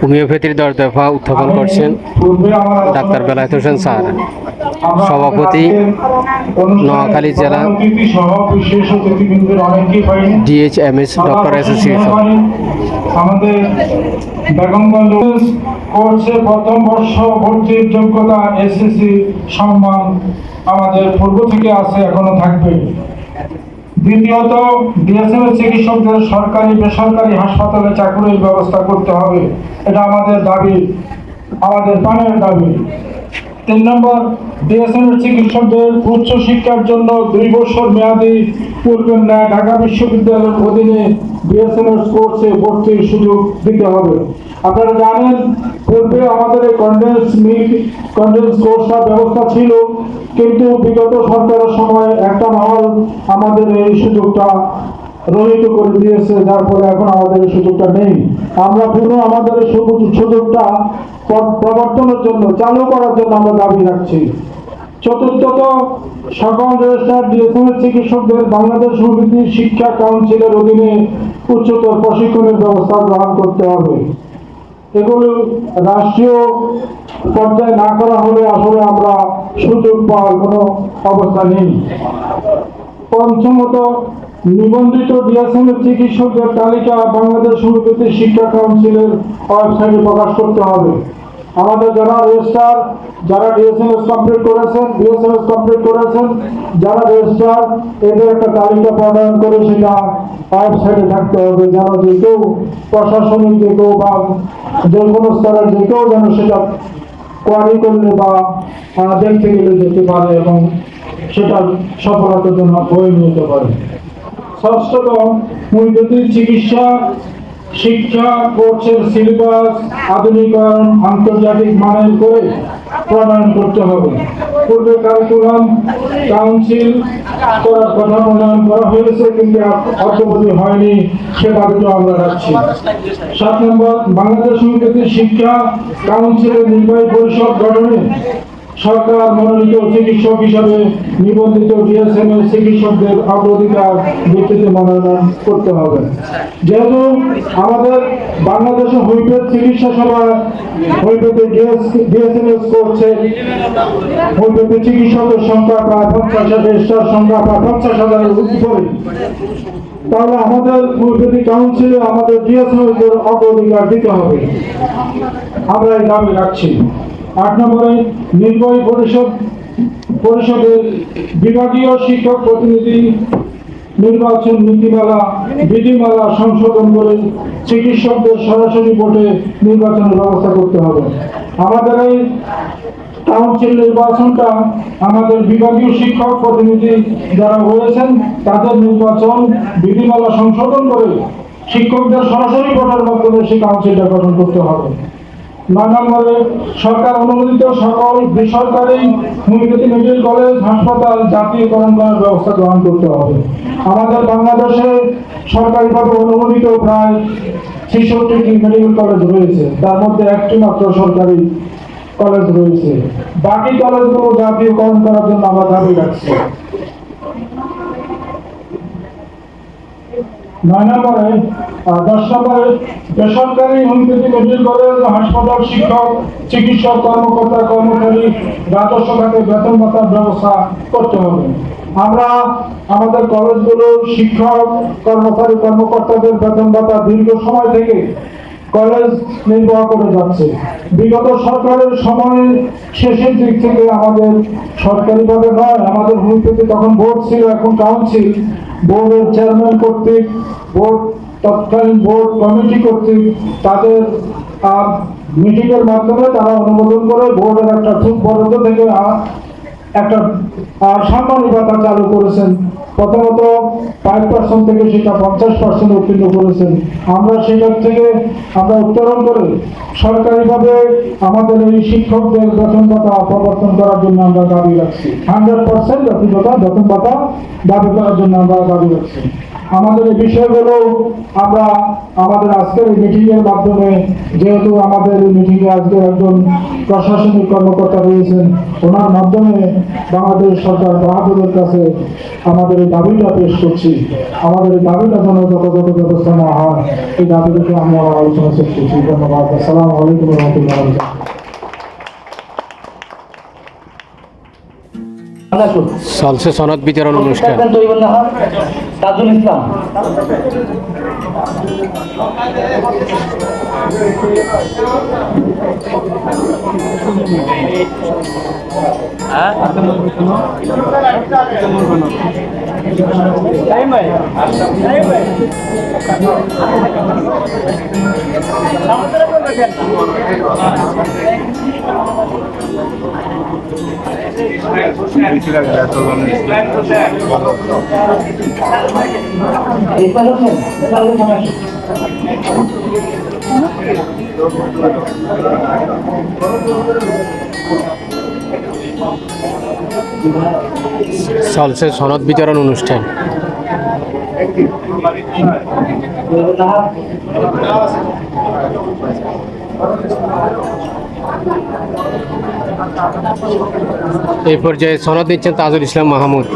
হোমিওপ্যাথির দশ দফা উত্থাপন করছেন ডাক্তার বেলায়েত হোসেন স্যার। সভাপতি, নোয়াখালী জেলা ডিএইচএমএস ডক্টর অ্যাসোসিয়েশন। আমাদের বেগমগঞ্জ কোর্সে প্রথম বর্ষ ভর্তির যোগ্যতা এসএসসি সম্মান আমাদের পূর্ব থেকে আছে এখনও থাকবে। দ্বিতীয়ত ডিএসএম চিকিৎসকদের সরকারি বেসরকারি হাসপাতালে চাকরির ব্যবস্থা করতে হবে। এটা আমাদের দাবি, আমাদের প্রাণের দাবি। তিন নম্বর ডিএসএম চিকিৎসকদের উচ্চ শিক্ষার জন্য দুই বছর মেয়াদি পূর্বের ন্যায় ঢাকা বিশ্ববিদ্যালয়ের অধীনে ডিএসএম কোর্সে ভর্তির সুযোগ দিতে হবে। আপনারা জানেন, পূর্বে আমাদের এই কন্ডেন্স মিল্ক কন্ডেন্স কোর্সটার ব্যবস্থা ছিল, কিন্তু বিগত সরকারের সময় একটা মহল আমাদের এই সুযোগটা রহিত করে দিয়েছে, যার ফলে এখন আমাদের এই সুযোগটা নেই। আমরা পুনঃ আমাদের এই সুযোগ- সুযোগটা প্রবর্তনের জন্য, চালু করার জন্য আমরা দাবি রাখছি। চতুর্থত, সকল রেজিস্টার ডিএসএম চিকিৎসকদের বাংলাদেশ সমিতি শিক্ষা কাউন্সিলের অধীনে উচ্চতর প্রশিক্ষণের ব্যবস্থা গ্রহণ করতে হবে। এগুলো রাষ্ট্রীয় পর্যায়ে না করা হলে আসলে আমরা সুযোগ পাওয়ার কোনো অবস্থা নেই। পঞ্চমত, নিবন্ধিত ডিএসএমের চিকিৎসকদের তালিকা বাংলাদেশ শিক্ষা কাউন্সিলের ওয়েবসাইটে প্রকাশ করতে হবে। আমাদের যারা রেজিস্টার যারা ডিএসএমএস কমপ্লিট করেছেন ডিএসএমএস কমপ্লিট করেছেন, যারা রেজিস্টার এদের একটা তালিকা প্রণয়ন করে সেটা ওয়েবসাইটে থাকতে হবে, যেন যে কেউ প্রশাসনিক যে কেউ বা যে কোনো স্তরের যে কেউ যেন সেটা কোয়ারি করলে বা দেখতে গেলে যেতে পারে এবং সেটার সফলতার জন্য বই নিতে পারে। ষষ্ঠত হোমিওপ্যাথি চিকিৎসা শিক্ষা কোর্সের সিলেবাস, আধুনিকায়ন, আন্তর্জাতিক মানের করে প্রণয়ন করতে হবে। পূর্বে কারিকুলাম কাউন্সিল করার কথা প্রণয়ন করা হয়েছে, কিন্তু অগ্রগতি হয়নি সে দাবিটা আমরা রাখছি সাত নম্বর, বাংলাদেশ হোমিওপ্যাথি শিক্ষা কাউন্সিলের নির্বাহী পরিষদ গঠনে সরকার মনোনীত চিকিৎসক হিসাবে নিবন্ধিত ডিএসএম এর চিকিৎসকদের অগ্রাধিকার ভিত্তিতে মনোনয়ন করতে হবে। যেহেতু আমাদের বাংলাদেশে হোমিওপ্যাথ চিকিৎসা সভা হোমিওপ্যাথি ডিএসএম এস করছে হোমিওপ্যাথি চিকিৎসকের সংখ্যা প্রায় পঞ্চাশ হাজার সংখ্যা প্রায় পঞ্চাশ হাজারের উপরে। তাহলে আমাদের হোমিওপ্যাথি কাউন্সিলে আমাদের ডিএসএম এর অগ্রাধিকার দিতে হবে। আমরা এই দাবি রাখছি। আট নম্বরে নির্বাহী পরিষদ, পরিষদের বিভাগীয় শিক্ষক প্রতিনিধি নির্বাচন নীতিমালা, বিধিমালা সংশোধন করে চিকিৎসকদের সরাসরি ভোটে নির্বাচনের ব্যবস্থা করতে হবে। আমাদের এই কাউন্সিল নির্বাচনটা আমাদের বিভাগীয় শিক্ষক প্রতিনিধি যারা রয়েছেন তাদের নির্বাচন বিধিমালা সংশোধন করে শিক্ষকদের সরাসরি ভোটের মাধ্যমে সেই কাউন্সিলটা গঠন করতে হবে। নয় নম্বরে সরকার অনুমোদিত সকল বেসরকারি হোমিওপ্যাথি মেডিকেল কলেজ, হাসপাতাল জাতীয়করণ করার ব্যবস্থা গ্রহণ করতে হবে। আমাদের বাংলাদেশে সরকারিভাবে অনুমোদিত প্রায় ছেষট্টিটি মেডিকেল কলেজ রয়েছে। তার মধ্যে একটি মাত্র সরকারি কলেজ রয়েছে। বাকি কলেজগুলো জাতীয়করণ করার জন্য আমরা দাবি রাখছি বেসরকারি হাসপাতাল শিক্ষক, চিকিৎসক, কর্মকর্তা, কর্মচারী ব্যবস্থা করতে হবে। আমরা আমাদের কলেজগুলোর শিক্ষক, কর্মচারী, কর্মকর্তাদের বেতন ভাতা দীর্ঘ সময় থেকে কলেজ নির্বাহ করে যাচ্ছে। বিগত সরকারের সময় শেষের দিক থেকে আমাদের সরকারিভাবে নয়, আমাদের হোমিওপ্যাথি তখন বোর্ড ছিল, এখন কাউন্সিল বোর্ডের চেয়ারম্যান কর্তৃক বোর্ড তৎকালীন বোর্ড কমিটি কর্তৃক তাদের মিটিংয়ের মাধ্যমে তারা অনুমোদন করে বোর্ডের একটা বরাদ্দ থেকে একটা ভাতা চালু করেছেন। প্রথমত ফাইভ পার্সেন্ট থেকে সেটা পঞ্চাশ পার্সেন্ট উত্তীর্ণ করেছেন। আমরা সেখান থেকে আমরা উত্তরণ করে সরকারিভাবে আমাদের এই শিক্ষকদের বেতন ভাতা প্রবর্তন করার জন্য আমরা দাবি রাখছি। হান্ড্রেড পার্সেন্ট বেতন ভাতা দাবি করার জন্য আমরা দাবি রাখছি। আমাদের এই বিষয়গুলো আমরা আমাদের আজকের এই মিটিং এর মাধ্যমে, যেহেতু আমাদের এই মিটিং এ আজকে একজন প্রশাসনিক কর্মকর্তা রয়েছেন, ওনার মাধ্যমে বাংলাদেশ সরকার বাহাদুরের কাছে আমাদের এই দাবিটা পেশ করছি। আমাদের এই দাবিটা যেন যথাযথ ব্যবস্থা নেওয়া হয়, এই দাবিটাকে আমরা আলোচনা শেষ করছি। ধন্যবাদ। আসসালামু আলাইকুম রহমতুল্লাহ চলছে সনদ বিতরণ অনুষ্ঠান। তাজুল ইসলাম। ইসমাইল চলছে সনদ বিতরণ অনুষ্ঠান। এই পর্যায়ে সনদ নিচ্ছেন তাজুল ইসলাম মাহমুদ।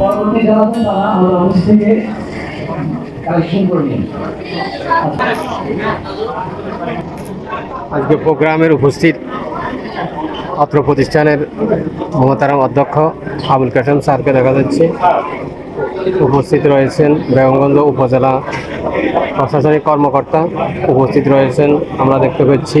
পরবর্তী যারা তারা আমরা অফিস থেকে আজকে প্রোগ্রামের উপস্থিত অত্র প্রতিষ্ঠানের মমতারাম অধ্যক্ষ আবুল কাসেম স্যারকে দেখা যাচ্ছে। উপস্থিত রয়েছেন বেগমগঞ্জ উপজেলা প্রশাসনিক কর্মকর্তা। উপস্থিত রয়েছেন, আমরা দেখতে পাচ্ছি।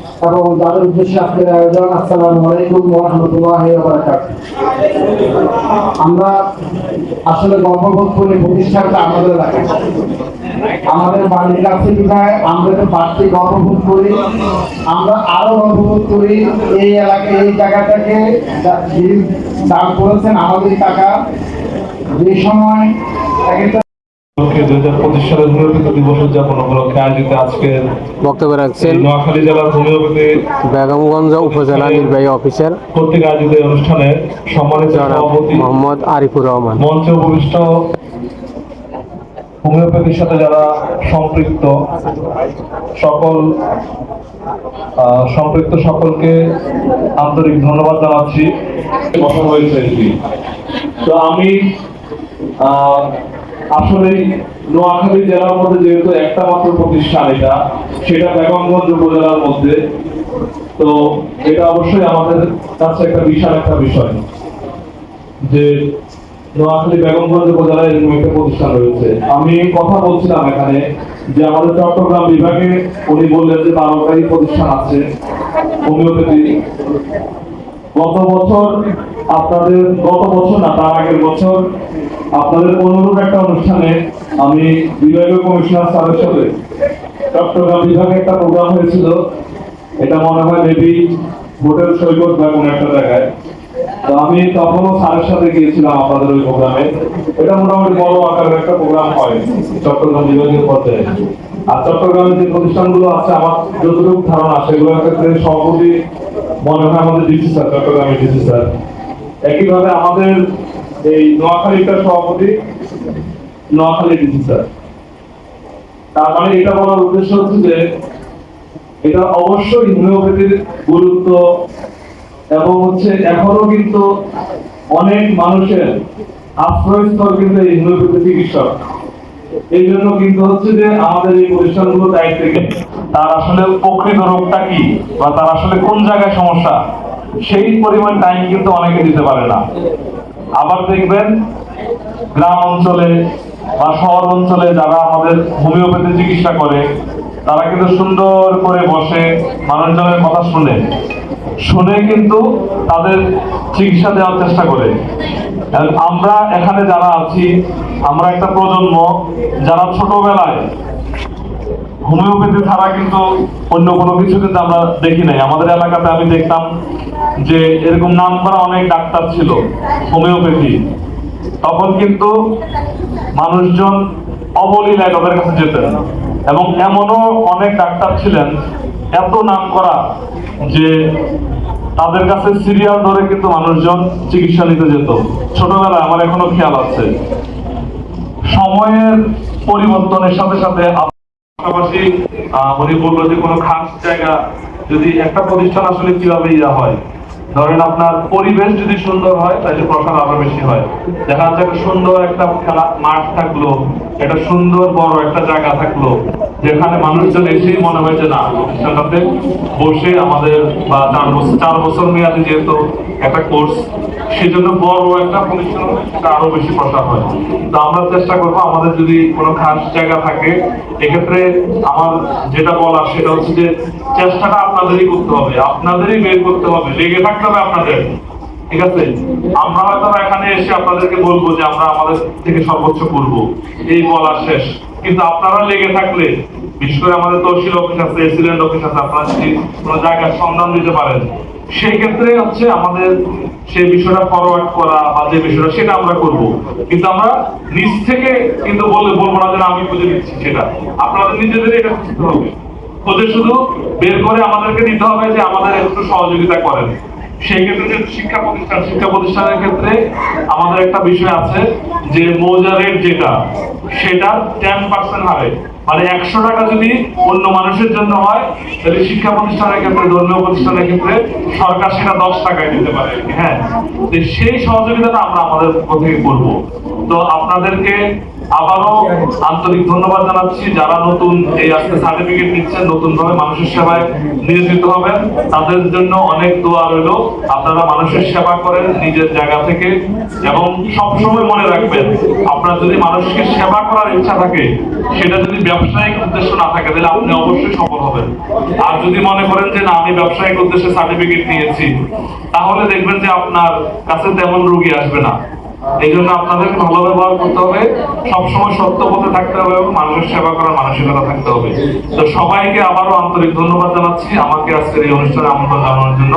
এবং উদ্দেশ্যে আজকের আয়োজন। আসসালামু আলাইকুম আমরা আসলে প্রতিষ্ঠানটা আমাদের এলাকায়। আমাদের বাড়ির কাছে বিধায় আমরা তো বাড়তি গর্ববোধ করি। আমরা আরও গর্ববোধ করি। এই এলাকায়, এই জায়গাটাকে দান করেছেন, আমাদের টাকা যে সময় এক একটা দুই হাজার পঁচিশ সালের হোমিওপ্যাথি দিবস উদযাপন উপলক্ষে আয়োজিত আজকের বক্তব্য রাখছেন নোয়াখালী জেলার হোমিওপ্যাথি বেগমগঞ্জ উপজেলা নির্বাহী অফিসার কর্তৃক আয়োজিত অনুষ্ঠানে সম্মানিত সভাপতি মোহাম্মদ আরিফুর রহমান। মঞ্চে উপবিষ্ট হোমিওপ্যাথির সাথে যারা সম্পৃক্ত সকল আহ, সম্পৃক্ত সকলকে আন্তরিক ধন্যবাদ জানাচ্ছি। কথা হয়েছে তো আমি আহ, আসলে নোয়াখালী জেলার মধ্যে যেহেতু একটা মাত্র প্রতিষ্ঠান এটা, সেটা বেগমগঞ্জ উপজেলার মধ্যে। তো এটা অবশ্যই আমাদের কাছে একটা বিশাল একটা বিষয় যে নোয়াখালী বেগমগঞ্জ উপজেলায় এরকম একটা প্রতিষ্ঠান রয়েছে। আমি কথা বলছিলাম এখানে যে আমাদের চট্টগ্রাম বিভাগে উনি বললেন যে বারোটাই প্রতিষ্ঠান আছে। হোমিওপ্যাথি। গত বছর আপনাদের, গত বছর না, তার আগের বছর আপনাদের অনুরূপ একটা অনুষ্ঠানে আমি বিভাগীয় কমিশনার স্যারের সাথে চট্টগ্রাম বিভাগে একটা প্রোগ্রাম হয়েছিল। এটা মনে হয় মেবি হোটেল সৈকত বা কোনো একটা জায়গায়। তো আমি তখনও স্যারের সাথে গিয়েছিলাম আপনাদের ওই প্রোগ্রামে এটা মোটামুটি বড় আকারের একটা প্রোগ্রাম হয় চট্টগ্রাম বিভাগীয় পর্যায়ে আর চট্টগ্রামের যে প্রতিষ্ঠানগুলো আছে, আমার যতটুকু ধারণা, সেগুলোর ক্ষেত্রে সভাপতি মনে হয় আমাদের ডিসি স্যার, চট্টগ্রামের ডিসি স্যার। একইভাবে আমাদের এই নোয়াখালীটার সভাপতি নোয়াখালী ডিসি স্যার। তার মানে এটা বলার উদ্দেশ্য হচ্ছে যে, এটা অবশ্যই হোমিওপ্যাথির গুরুত্ব এবং হচ্ছে এখনও কিন্তু অনেক মানুষের আশ্রয়স্থল কিন্তু এই হোমিওপ্যাথি চিকিৎসক। এই জন্য কিন্তু হচ্ছে যে আমাদের এই প্রতিষ্ঠানগুলো দায়িত্ব থেকে তার আসলে প্রকৃত রোগটা কি বা তার আসলে কোন জায়গায় সমস্যা, সেই পরিমাণ টাইম কিন্তু অনেকে দিতে পারে না। আবার দেখবেন গ্রাম অঞ্চলে বা শহর অঞ্চলে যারা আমাদের হোমিওপ্যাথি চিকিৎসা করে, তারা কিন্তু সুন্দর করে বসে মানুষজনের কথা শুনে। শুনে কিন্তু তাদের চিকিৎসা দেওয়ার চেষ্টা করে। আমরা এখানে যারা আছি, আমরা একটা প্রজন্ম যারা ছোটবেলায় হোমিওপ্যাথি ছাড়া কিন্তু অন্য কোনো কিছু কিন্তু আমরা দেখি নাই। আমাদের এলাকাতে আমি দেখতাম যে এরকম নাম করা অনেক ডাক্তার ছিল, হোমিওপ্যাথি। তখন কিন্তু মানুষজন অবলীলায় তাদের কাছে যেতেন এবং এমনও অনেক ডাক্তার ছিলেন, এত নাম করা যে তাদের কাছে সিরিয়াল ধরে কিন্তু মানুষজন চিকিৎসা নিতে যেত। ছোটবেলায় আমার এখনও খেয়াল আছে। সময়ের পরিবর্তনের সাথে সাথে পাশাপাশি উনি বলল যে কোনো খাস জায়গা যদি একটা প্রতিষ্ঠান আসলে কীভাবে ইয়া হয়। ধরেন আপনার পরিবেশ যদি সুন্দর হয়, তাহলে প্রসার আরও বেশি হয়। দেখা যাচ্ছে সুন্দর একটা খেলা মাঠ থাকল, একটা সুন্দর বড় একটা জায়গা থাকল। যেখানে মানুষজন এসেই মনে হয় যে না প্রতিষ্ঠানটাতে বসে আমাদের বা চার বছর চার বছর মেয়াদি যেহেতু একটা কোর্স সেজন্য বড় একটা প্রতিষ্ঠান আরও বেশি প্রসার হয়। তো আমরা চেষ্টা করব আমাদের যদি কোনো খাস জায়গা থাকে, এক্ষেত্রে আমার যেটা বলার সেটা হচ্ছে যে চেষ্টাটা আপনাদেরই করতে হবে, আপনাদেরই বের করতে হবে, লেগে থাকতে হবে আপনাদের, ঠিক আছে? আমরা হয়তো এখানে এসে আপনাদেরকে বলব যে আমরা আমাদের থেকে সর্বোচ্চ করব। এই বলার শেষ। কিন্তু আপনারা লেগে থাকলে, বিশেষ করে আমাদের তহসিল অফিস আছে এসিডেন্ট অফিস আছে, আপনারা যদি কোনো জায়গার সন্ধান দিতে পারেন সেই ক্ষেত্রে হচ্ছে আমাদের সেই বিষয়টা ফরওয়ার্ড করা বা যে বিষয়টা, সেটা আমরা করব। কিন্তু আমরা নিজ থেকে কিন্তু বললে বলব না যে আমি খুঁজে দিচ্ছি সেটা। আপনাদের নিজেদের এটা খুঁজতে হবে। খুঁজে শুধু বের করে আমাদেরকে দিতে হবে যে আমাদের একটু সহযোগিতা করেন। সেই ক্ষেত্রে শিক্ষা প্রতিষ্ঠান, শিক্ষা প্রতিষ্ঠানের ক্ষেত্রে আমাদের একটা বিষয় আছে যে মৌজা যেটা, সেটা টেন পার্সেন্ট হারে মানে একশো টাকা যদি অন্য মানুষের জন্য হয়, তাহলে শিক্ষা প্রতিষ্ঠানের ক্ষেত্রে, ধর্মীয় প্রতিষ্ঠানের ক্ষেত্রে সরকার সেটা দশ টাকায় দিতে পারে হ্যাঁ। সেই সহযোগিতাটা আমরা আমাদের থেকে করব। তো আপনাদেরকে আবারও আন্তরিক ধন্যবাদ জানাচ্ছি যারা নতুন এই আজকে সার্টিফিকেট নিচ্ছেন নতুন ভাবে মানুষের সেবায় নিয়োজিত হবেন। তাদের জন্য অনেক দোয়া রইল। আপনারা মানুষের সেবা করেন নিজের জায়গা থেকে এবং সবসময় মনে রাখবেন, আপনার যদি মানুষকে সেবা করার ইচ্ছা থাকে, সেটা যদি ব্যবসায়িক উদ্দেশ্য না থাকে, তাহলে আপনি অবশ্যই সফল হবেন। আর যদি মনে করেন যে না, আমি ব্যবসায়িক উদ্দেশ্যে সার্টিফিকেট নিয়েছি, তাহলে দেখবেন যে আপনার কাছে তেমন রুগী আসবে না। এই জন্য আপনাদের ভালো ব্যবহার করতে হবে। সবসময় সত্য পথে থাকতে হবে এবং মানুষের সেবা করার মানসিকতা থাকতে হবে। তো সবাইকে আবারও আন্তরিক ধন্যবাদ জানাচ্ছি। আমাকে আজকের এই অনুষ্ঠানে আমন্ত্রণ জানানোর জন্য।